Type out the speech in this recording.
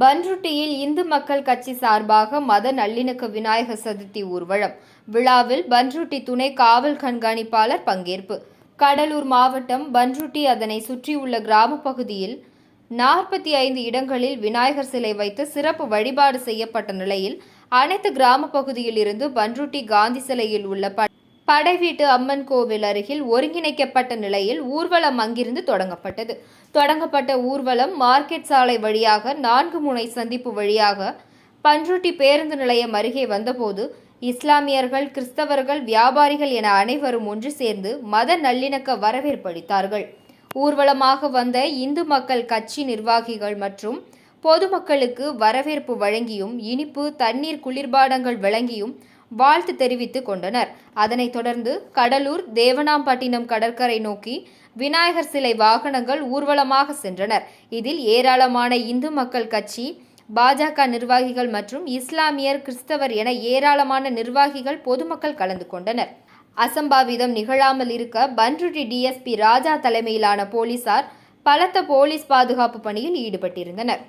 பன்ருட்டியில் இந்து மக்கள் கட்சி சார்பாக மத நல்லிணக்க விநாயகர் சதுர்த்தி ஊர்வலம். விழாவில் பன்ருட்டி துணை காவல் கண்காணிப்பாளர் பங்கேற்பு. கடலூர் மாவட்டம் பன்ருட்டி அதனை சுற்றியுள்ள கிராம பகுதியில் நாற்பத்தி ஐந்து இடங்களில் விநாயகர் சிலை வைத்து சிறப்பு வழிபாடு செய்யப்பட்ட நிலையில் அனைத்து கிராம பகுதியில் இருந்து பன்ருட்டி காந்தி சிலையில் உள்ள படைவீட்டு அம்மன் கோவில் அருகில் ஒருங்கிணைக்கப்பட்ட நிலையில் ஊர்வலம் அங்கிருந்து தொடங்கப்பட்டது. தொடங்கப்பட்ட ஊர்வலம் மார்க்கெட் சாலை வழியாக நான்கு முனை சந்திப்பு வழியாக பன்ருட்டி பேருந்து நிலையம் அருகே வந்தபோது இஸ்லாமியர்கள் கிறிஸ்தவர்கள் வியாபாரிகள் என அனைவரும் ஒன்று சேர்ந்து மத நல்லிணக்க வரவேற்பளித்தார்கள் ஊர்வலமாக வந்த இந்து மக்கள் கட்சி நிர்வாகிகள் மற்றும் பொதுமக்களுக்கு வரவேற்பு வழங்கியும் இனிப்பு தண்ணீர் குளிர்பானங்கள் வழங்கியும் வாழ்த்து தெரிவித்துக் கொண்டனர். அதனைத் தொடர்ந்து கடலூர் தேவனாம்பட்டினம் கடற்கரை நோக்கி விநாயகர் சிலை வாகனங்கள் ஊர்வலமாக சென்றனர். இதில் ஏராளமான இந்து மக்கள் கட்சி பாஜக நிர்வாகிகள் மற்றும் இஸ்லாமியர் கிறிஸ்தவர் என ஏராளமான நிர்வாகிகள் பொதுமக்கள் கலந்து கொண்டனர். அசம்பாவிதம் நிகழாமல் இருக்க பன்ருட்டி டிஎஸ்பி ராஜா தலைமையிலான போலீசார் பலத்த போலீஸ் பாதுகாப்பு பணியில் ஈடுபட்டிருந்தனர்.